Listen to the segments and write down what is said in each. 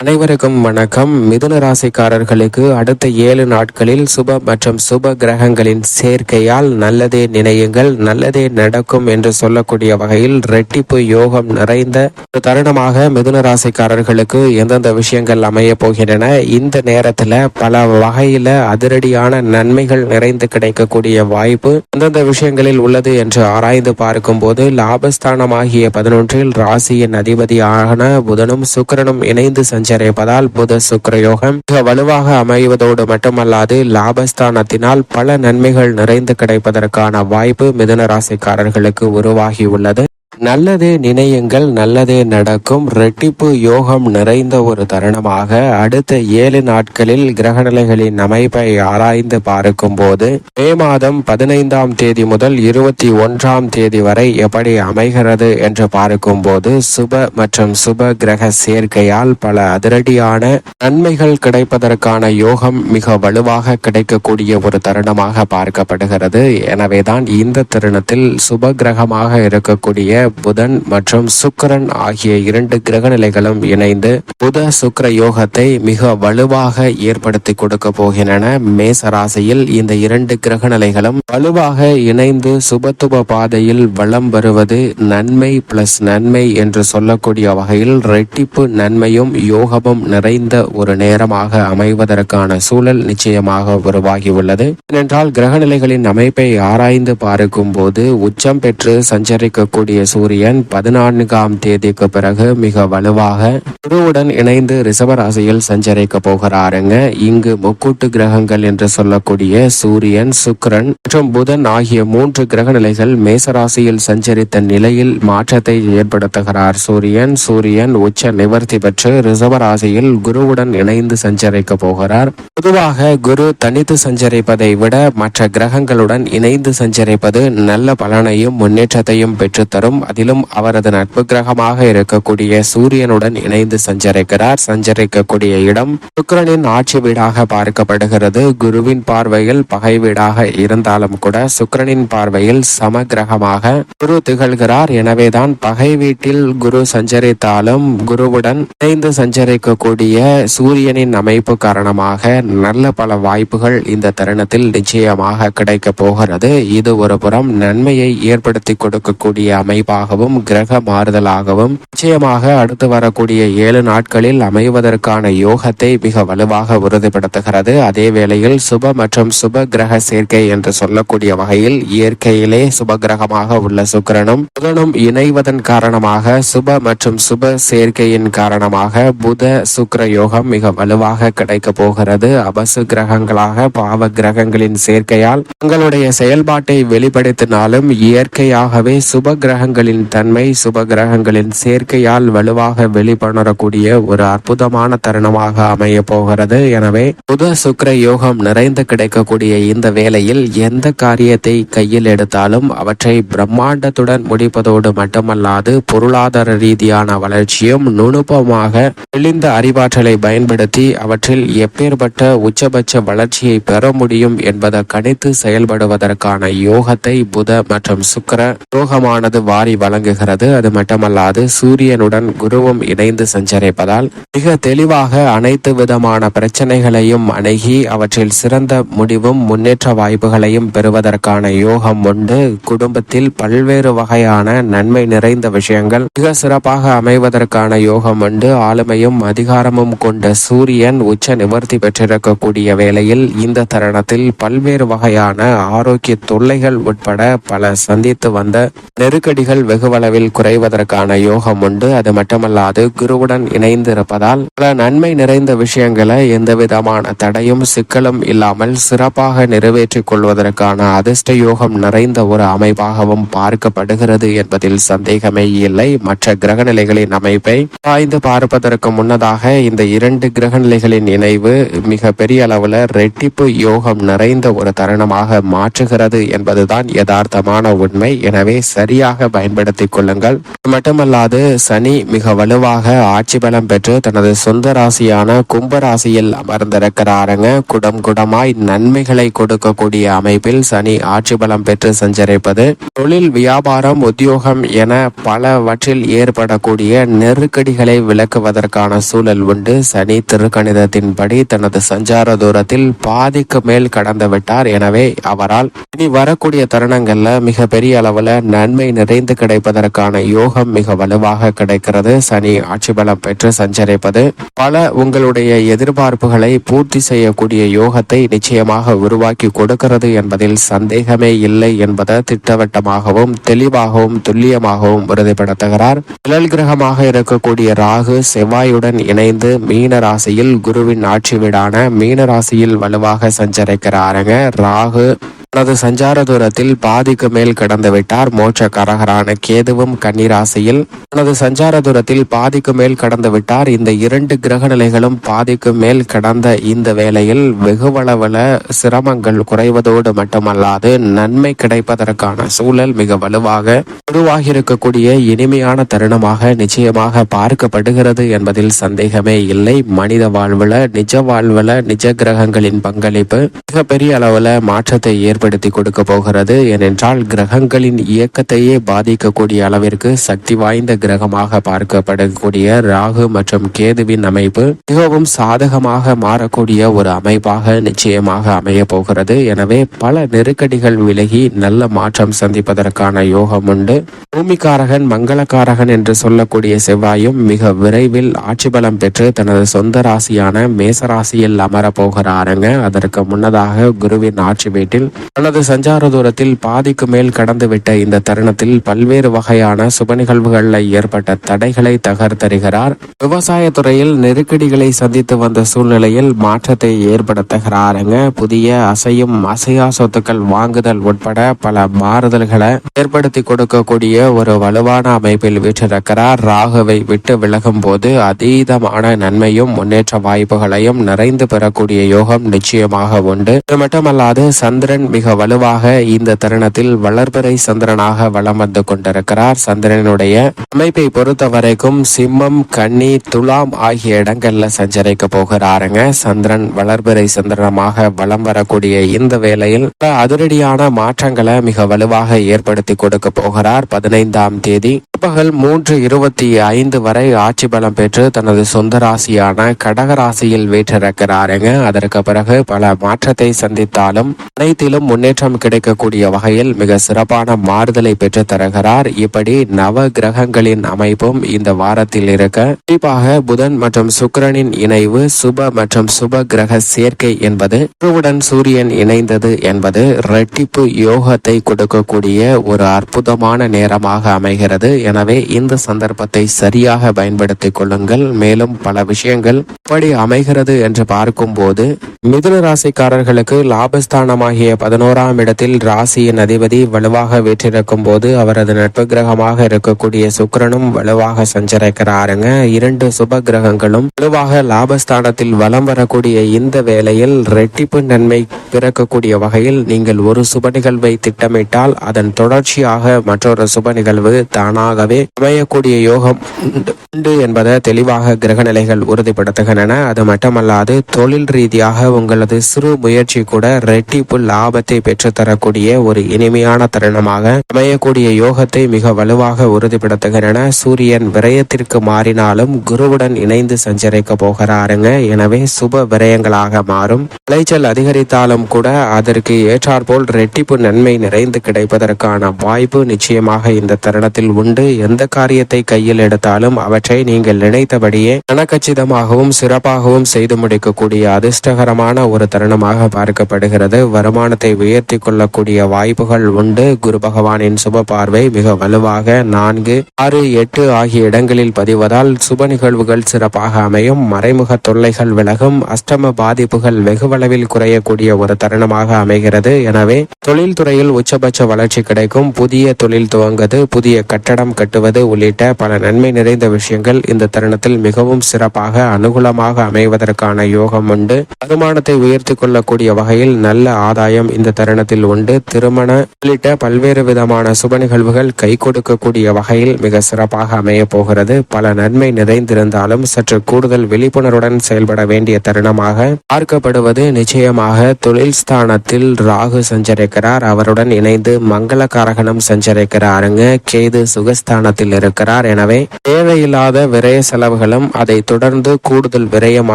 அனைவருக்கும் வணக்கம். மிதுன ராசிக்காரர்களுக்கு அடுத்த ஏழு நாட்களில் சுப மற்றும் சுப கிரகங்களின் சேர்க்கையால் நல்லதே நினையுங்கள் நல்லதே நடக்கும் என்று சொல்லக்கூடிய வகையில் ரெட்டிப்பு யோகம் நிறைந்த ஒரு தருணமாக மிதுன ராசிக்காரர்களுக்கு எந்தெந்த விஷயங்கள் அமைய போகின்றன இந்த நேரத்துல பல வகையில அதிரடியான நன்மைகள் நிறைந்து கிடைக்கக்கூடிய வாய்ப்பு எந்தெந்த விஷயங்களில் உள்ளது என்று ஆராய்ந்து பார்க்கும்போது லாபஸ்தானமாகிய பதினொன்றில் ராசியின் அதிபதியான புதனும் சுக்கரனும் இணைந்து சஞ்சரிப்பதால் புத சுக்கிர யோகம் மிக வலுவாக அமைவதோடு மட்டுமல்லாது லாபஸ்தானத்தினால் பல நன்மைகள் நிறைந்து கிடைப்பதற்கான வாய்ப்பு மிதுன ராசிக்காரர்களுக்கு உருவாகியுள்ளது. நல்லதே நினையுங்கள் நல்லதே நடக்கும். ரெட்டிப்பு யோகம் நிறைந்த ஒரு தருணமாக அடுத்த ஏழு நாட்களில் கிரகநிலைகளின் அமைப்பை ஆராய்ந்து பார்க்கும்போது மே மாதம் பதினைந்தாம் தேதி முதல் இருபத்தி ஒன்றாம் தேதி வரை எப்படி அமைகிறது என்று பார்க்கும்போது சுப மற்றும் சுப கிரக சேர்க்கையால் பல அதிரடியான நன்மைகள் கிடைப்பதற்கான யோகம் மிக வலுவாக கிடைக்கக்கூடிய ஒரு தருணமாக பார்க்கப்படுகிறது. எனவேதான் இந்த தருணத்தில் சுப கிரகமாக இருக்கக்கூடிய புதன் மற்றும் சுக்கரன் ஆகிய இரண்டு கிரக நிலைகளும் இணைந்து புத சுக்கர யோகத்தை மிக வலுவாக ஏற்படுத்தி கொடுக்க போகின்றன. மேச ராசியில் இந்த இரண்டு கிரக நிலைகளும் வலுவாக இணைந்து சுபத்துப பாதையில் வளம் வருவது நன்மை பிளஸ் நன்மை என்று சொல்லக்கூடிய வகையில் ரெட்டிப்பு நன்மையும் யோகமும் நிறைந்த ஒரு நேரமாக அமைவதற்கான சூழல் நிச்சயமாக உருவாகியுள்ளது. ஏனென்றால் கிரகநிலைகளின் அமைப்பை ஆராய்ந்து பார்க்கும் போது உச்சம் பெற்று சஞ்சரிக்கக்கூடிய சூரியன் பதினான்காம் தேதிக்கு பிறகு மிக வலுவாக குருவுடன் இணைந்து ரிசவராசியில் சஞ்சரிக்க போகிறாருங்க. இங்கு முக்கூட்டு கிரகங்கள் என்று சொல்லக்கூடிய சூரியன் சுக்கிரன் மற்றும் புதன் ஆகிய மூன்று கிரக நிலைகள் மேசராசியில் சஞ்சரித்த நிலையில் மாற்றத்தை ஏற்படுத்துகிறார். சூரியன் சூரியன் உச்ச நிவர்த்தி பெற்று ரிசவராசியில் குருவுடன் இணைந்து சஞ்சரிக்க போகிறார். பொதுவாக குரு தனித்து சஞ்சரிப்பதை விட மற்ற கிரகங்களுடன் இணைந்து சஞ்சரிப்பது நல்ல பலனையும் முன்னேற்றத்தையும் பெற்றுத்தரும். அதிலும் அவரது நட்பு கிரகமாக இருக்கக்கூடிய சூரியனுடன் இணைந்து சஞ்சரிக்கிறார். சஞ்சரிக்கக்கூடிய இடம் சுக்கிரனின் ஆட்சி வீடாக பார்க்கப்படுகிறது. குருவின் பார்வையில் பகை வீடாக இருந்தாலும் கூட சுக்கிரனின் பார்வையில் சம கிரகமாக குரு திகழ்கிறார். எனவேதான் பகை வீட்டில் குரு சஞ்சரித்தாலும் குருவுடன் இணைந்து சஞ்சரிக்கக்கூடிய சூரியனின் அமைப்பு காரணமாக நல்ல பல வாய்ப்புகள் இந்த தருணத்தில் நிச்சயமாக கிடைக்க போகிறது. இது ஒரு புறம் நன்மையை ஏற்படுத்தி கொடுக்கக்கூடிய அமைப்பாக அமைப்பாகவும் கிரக மாறுதலாகவும் நிச்சயமாக அடுத்து வரக்கூடிய ஏழு நாட்களில் அமைவதற்கான யோகத்தை மிக வலுவாக உறுதிப்படுத்துகிறது. அதே வேளையில் சுப மற்றும் சுப கிரக சேர்க்கை என்று சொல்லக்கூடிய வகையில் இயற்கையிலே சுப கிரகமாக உள்ள சுக்கரனும் புதனும் இணைவதன் காரணமாக சுப மற்றும் சுப சேர்க்கையின் காரணமாக புத சுக்கர யோகம் மிக வலுவாக கிடைக்க போகிறது. அபசு கிரகங்களாக பாவ கிரகங்களின் சேர்க்கையால் தங்களுடைய செயல்பாட்டை வெளிப்படுத்தினாலும் இயற்கையாகவே சுப கிரகங்களின் தன்மை சுப கிரகங்களின் சேர்க்கையால் வலுவாக வெளிப்பணரக்கூடிய ஒரு அற்புதமான தருணமாக அமைய போகிறது. எனவே புத சுக்கர யோகம் நிறைந்து கிடைக்கக்கூடிய இந்த வேளையில் எந்த காரியத்தை கையில் எடுத்தாலும் அவற்றை பிரம்மாண்டத்துடன் முடிப்பதோடு மட்டுமல்லாது பொருளாதார ரீதியான வளர்ச்சியும் நுணுப்பமாக தெளிந்த அறிவாற்றலை பயன்படுத்தி அவற்றில் எப்பேற்பட்ட உச்சபட்ச வளர்ச்சியை பெற முடியும் என்பதை கணித்து செயல்படுவதற்கான யோகத்தை புத மற்றும் சுக்கிர யோகமானது வாரி வழங்குகிறது. அது மட்டுமல்லாது சூரியனுடன் குருவும் இணைந்து சஞ்சரிப்பதால் மிக தெளிவாக அனைத்து விதமான பிரச்சனைகளையும் அணுகி அவற்றில் சிறந்த முடிவும் முன்னேற்ற வாய்ப்புகளையும் பெறுவதற்கான யோகம் உண்டு. குடும்பத்தில் பல்வேறு வகையான நன்மை நிறைந்த விஷயங்கள் மிக சிறப்பாக அமைவதற்கான யோகம் உண்டு. ஆளுமையும் அதிகாரமும் கொண்ட சூரியன் உச்ச நிவர்த்தி பெற்றிருக்கக்கூடிய வேளையில் இந்த தருணத்தில் பல்வேறு வகையான ஆரோக்கிய தொல்லைகள் உட்பட பல சந்தித்து வந்த நெருக்கடிகள் வெகுவளவில் குறைவதற்கான யோகம் உண்டு. அது மட்டுமல்லாது குருவுடன் இணைந்து இருப்பதால் பல நன்மை நிறைந்த விஷயங்களை எந்த விதமான தடையும் சிக்கலும் இல்லாமல் சிறப்பாக நிறைவேற்றிக் கொள்வதற்கான அதிர்ஷ்ட யோகம் நிறைந்த ஒரு அமைப்பாகவும் பார்க்கப்படுகிறது என்பதில் சந்தேகமே இல்லை. மற்ற கிரகநிலைகளின் அமைப்பை ஆய்ந்து பார்ப்பதற்கு முன்னதாக இந்த இரண்டு கிரகநிலைகளின் இணைவு மிக பெரிய அளவுல ரெட்டிப்பு யோகம் நிறைந்த ஒரு தருணமாக மாற்றுகிறது என்பதுதான் யதார்த்தமான உண்மை. எனவே சரியாக பயன் பயன்படுத்திக் கொள்ளுங்கள். மட்டுமல்லாது சனி மிக வலுவாக ஆட்சி பலம் பெற்று தனது சொந்த ராசியான கும்ப ராசியில் அமர்ந்திருக்கிறாருங்க. குடம் குடமாய் நன்மைகளை கொடுக்கக்கூடிய அமைப்பில் சனி ஆட்சி பலம் பெற்று சஞ்சரிப்பது தொழில் வியாபாரம் உத்தியோகம் என பலவற்றில் ஏற்படக்கூடிய நெருக்கடிகளை விளக்குவதற்கான சூழல் உண்டு. சனி திருக்கணிதத்தின்படி தனது சஞ்சார தூரத்தில் பாதிக்கு மேல் கடந்து விட்டார். எனவே அவரால் இனி வரக்கூடிய தருணங்கள்ல மிகப்பெரிய அளவுல நன்மை நிறைந்து கிடைப்பதற்கான யோகம் மிக வலுவாக கிடைக்கிறது. சனி ஆட்சி பலம் பெற்று சஞ்சரிப்பது. பல உங்களுடைய எதிர்பார்ப்புகளை பூர்த்தி செய்யக்கூடிய யோகத்தை நிச்சயமாக உருவாக்கி கொடுக்கிறது என்பதில் சந்தேகமே இல்லை என்பதை திட்டவட்டமாகவும் தெளிவாகவும் துல்லியமாகவும் உறுதிப்படுத்துகிறார். நிழல் கிரகமாக இருக்கக்கூடிய ராகு செவ்வாயுடன் இணைந்து மீன ராசியில் குருவின் ஆட்சி வீடான மீன ராசியில் வலுவாக சஞ்சரிக்கிறாருங்க. ராகு தனது சஞ்சார தூரத்தில் பாதிக்கு மேல் கடந்து விட்டார் மோட்ச கரகரான கேதுவும் கன்னிராசியில். தனது சஞ்சார தூரத்தில் பாதிக்கு மேல் கடந்து விட்டார். இந்த இரண்டு கிரக நிலைகளும் பாதிக்கு மேல் கடந்த இந்த வேளையில் வெகுவளவுல சிரமங்கள் குறைவதோடு மட்டுமல்லாது நன்மை கிடைப்பதற்கான சூழல் மிக வலுவாக உருவாகி இருக்கக்கூடிய இனிமையான தருணமாக நிச்சயமாக பார்க்கப்படுகிறது என்பதில் சந்தேகமே இல்லை. மனித வாழ்வுல நிஜ வாழ்வுல நிஜ கிரகங்களின் பங்களிப்பு மிகப்பெரிய அளவுல மாற்றத்தை ஏற்படுத்த கொடுக்க போகிறது. ஏனென்றால் கிரகங்களின் இயக்கத்தையே பாதிக்கக்கூடிய அளவிற்கு சக்தி வாய்ந்த கிரகமாக பார்க்கப்படக்கூடிய ராகு மற்றும் கேதுவின் அமைப்பு மிகவும் சாதகமாக மாறக்கூடிய ஒரு அமைப்பாக நிச்சயமாக அமைய போகிறது. எனவே பல நெருக்கடிகள் விலகி நல்ல மாற்றம் சந்திப்பதற்கான யோகம் உண்டு. பூமிக்காரகன் மங்களக்காரகன் என்று சொல்லக்கூடிய செவ்வாயும் மிக விரைவில் ஆட்சி பலம் பெற்று தனது சொந்த ராசியான மேசராசியில் அமர போகிறாருங்க. அதற்கு முன்னதாக குருவின் ஆட்சி வீட்டில் தனது சஞ்சார தூரத்தில் பாதிக்கு மேல் கடந்துவிட்ட இந்த தருணத்தில் பல்வேறு வகையான சுப நிகழ்வுகளில் ஏற்பட்ட தடைகளை தகர்த்தருகிறார் விவசாய துறையில் நெருக்கடிகளை சந்தித்து வந்த சூழ்நிலையில் மாற்றத்தை ஏற்படுத்துகிறாருங்க. புதிய அசையும் அசையா சொத்துக்கள் வாங்குதல் உட்பட பல மாறுதல்களை ஏற்படுத்தி கொடுக்கக்கூடிய ஒரு வலுவான அமைப்பில் வீற்றிருக்கிறார். ராகுவை விட்டு விலகும் போது அதீதமான நன்மையும் முன்னேற்ற வாய்ப்புகளையும் நிறைந்து பெறக்கூடிய யோகம் நிச்சயமாக உண்டு. இது மட்டுமல்லாது சந்திரன் மிக வலுவாக இந்த தருணத்தில் வளர்பிறை சந்திரனாக வலம் வந்து கொண்டிருக்கிறார். சந்திரனுடைய அமைப்பை பொறுத்த வரைக்கும் சிம்மம் கன்னி துலாம் ஆகிய இடங்கள்ல சஞ்சரிக்க போகிறாருங்க. சந்திரன் வளர்பிறை சந்திரனமாக வலம் வரக்கூடிய இந்த வேளையில் அதிரடியான மாற்றங்களை மிக வலுவாக ஏற்படுத்தி கொடுக்க போகிறார். பதினைந்தாம் தேதி பகல் மூன்று இருபத்தி ஐந்து வரை ஆட்சி பலம் பெற்று தனது சொந்த ராசியான கடக ராசியில் வீற்றிருக்கிறாருங்க அதற்கு பிறகு பல மாற்றத்தை சந்தித்தாலும் அனைத்திலும் முன்னேற்றம் கிடைக்கக்கூடிய வகையில் மிக சிறப்பான மாறுதலை பெற்று தருகிறார். இப்படி நவ கிரகங்களின் அமைப்பும் இந்த வாரத்தில் இருக்க குறிப்பாக புதன் மற்றும் சுக்கிரனின் இணைவு சுப மற்றும் சுப கிரக சேர்க்கை என்பது குருவுடன் சூரியன் இணைந்தது என்பது ரெட்டிப்பு யோகத்தை கொடுக்கக்கூடிய ஒரு அற்புதமான நேரமாக அமைகிறது எனவே இந்த சந்தர்ப்பத்தை சரியாக பயன்படுத்திக் கொள்ளுங்கள். மேலும் பல விஷயங்கள் எப்படி அமைகிறது என்று பார்க்கும்போது மிதுன ராசிக்காரர்களுக்கு லாபஸ்தானமாகிய பதினோராம் இடத்தில் ராசியின் அதிபதி வலுவாக வீற்றிருக்கும் போது அவரது நட்பு கிரகமாக இருக்கக்கூடிய சுக்கிரனும் வலுவாக சஞ்சரிக்கிறாருங்க. இரண்டு சுப கிரகங்களும் வலுவாக லாபஸ்தானத்தில் வலம் வரக்கூடிய இந்த வேளையில் ரெட்டிப்பு நன்மை பிறக்கக்கூடிய வகையில் நீங்கள் ஒரு சுப நிகழ்வை திட்டமிட்டால் அதன் தொடர்ச்சியாக மற்றொரு சுப நிகழ்வு தானாக தானாகவே அமையக்கூடிய யோகம் உண்டு. என்பதை தெளிவாக கிரக நிலைகள் உறுதிப்படுத்துகின்றன. அது மட்டுமல்லாது தொழில் ரீதியாக உங்களது சிறு முயற்சி கூட ரெட்டிப்பு லாபத்தை பெற்றுத்தரக்கூடிய ஒரு இனிமையான தருணமாக அமையக்கூடிய யோகத்தை மிக வலுவாக உறுதிப்படுத்துகின்றன. சூரியன் விரயத்திற்கு மாறினாலும் குருவுடன் இணைந்து சஞ்சரிக்க போகிறாருங்க. எனவே சுப விரயங்களாக மாறும். விளைச்சல் அதிகரித்தாலும் கூட அதற்கு ஏற்றாற்போல் ரெட்டிப்பு நன்மை நிறைந்து கிடைப்பதற்கான வாய்ப்பு நிச்சயமாக இந்த தருணத்தில் உண்டு. எந்த காரியத்தை கையில் எடுத்தாலும் அவற்றை நீங்கள் நினைத்தபடியே கனக்கச்சிதமாகவும் சிறப்பாகவும் செய்து முடிக்கக்கூடிய அதிர்ஷ்டகரமான ஒரு தருணமாக பார்க்கப்படுகிறது. வருமானத்தை உயர்த்தி கொள்ளக்கூடிய வாய்ப்புகள் உண்டு. குரு பகவானின் சுப பார்வை மிக வலுவாக நான்கு ஆறு எட்டு ஆகிய இடங்களில் பதிவதால் சுப நிகழ்வுகள் சிறப்பாக அமையும். மறைமுக தொல்லைகள் விலகும். அஷ்டம பாதிப்புகள் வெகுவளவில் குறையக்கூடிய ஒரு தருணமாக அமைகிறது. எனவே தொழில்துறையில் உச்சபட்ச வளர்ச்சி கிடைக்கும். புதிய தொழில் துவங்குவது புதிய கட்டடம் கட்டுவது உள்ளிட்ட பல நன்மை நிறைந்த விஷயங்கள் இந்த தருணத்தில் மிகவும் சிறப்பாக அனுகூலமாக அமைவதற்கான யோகம் உண்டு. வருமானத்தை உயர்த்தி கொள்ளக்கூடிய வகையில் நல்ல ஆதாயம் இந்த தருணத்தில் உண்டு. திருமண உள்ளிட்ட பல்வேறு விதமான சுப நிகழ்வுகள் கை கொடுக்கக்கூடிய வகையில் மிக சிறப்பாக அமைய போகிறது. பல நன்மை நிறைந்திருந்தாலும் சற்று கூடுதல் விழிப்புணர்வுடன் செயல்பட வேண்டிய தருணமாக பார்க்கப்படுவது நிச்சயமாக. தொழில் ஸ்தானத்தில் ராகு சஞ்சரிக்கிறார். அவருடன் இணைந்து மங்கள காரகணம் சஞ்சரிக்கிறாருங்க. கேது ஸ்தானத்தில் இருக்கிறார். எனவே தேவையில்லாத விரய செலவுகளும் அதை தொடர்ந்து கூடுதல் விரயம்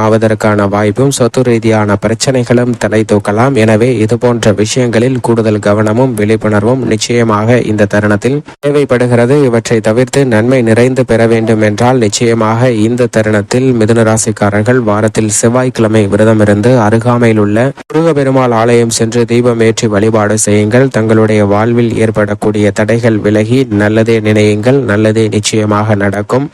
ஆவதற்கான வாய்ப்பும் சொத்து ரீதியான பிரச்சனைகளும் தலை தூக்கலாம். எனவே இது போன்ற விஷயங்களில் கூடுதல் கவனமும் விழிப்புணர்வும் நிச்சயமாக இந்த தருணத்தில் தேவைப்படுகிறது. இவற்றை தவிர்த்து நன்மை நிறைந்து பெற வேண்டும் என்றால் நிச்சயமாக இந்த தருணத்தில் மிதுன ராசிக்காரர்கள் வாரத்தில் செவ்வாய்க்கிழமை விரதம் இருந்து அருகாமையில் உள்ள முருகப்பெருமாள் ஆலயம் சென்று தீபம் ஏற்றி வழிபாடு செய்யுங்கள். தங்களுடைய வாழ்வில் ஏற்படக்கூடிய தடைகள் விலகி நல்லதே நினையுங்கள். நல்லதே நிச்சயமாக நடக்கும்.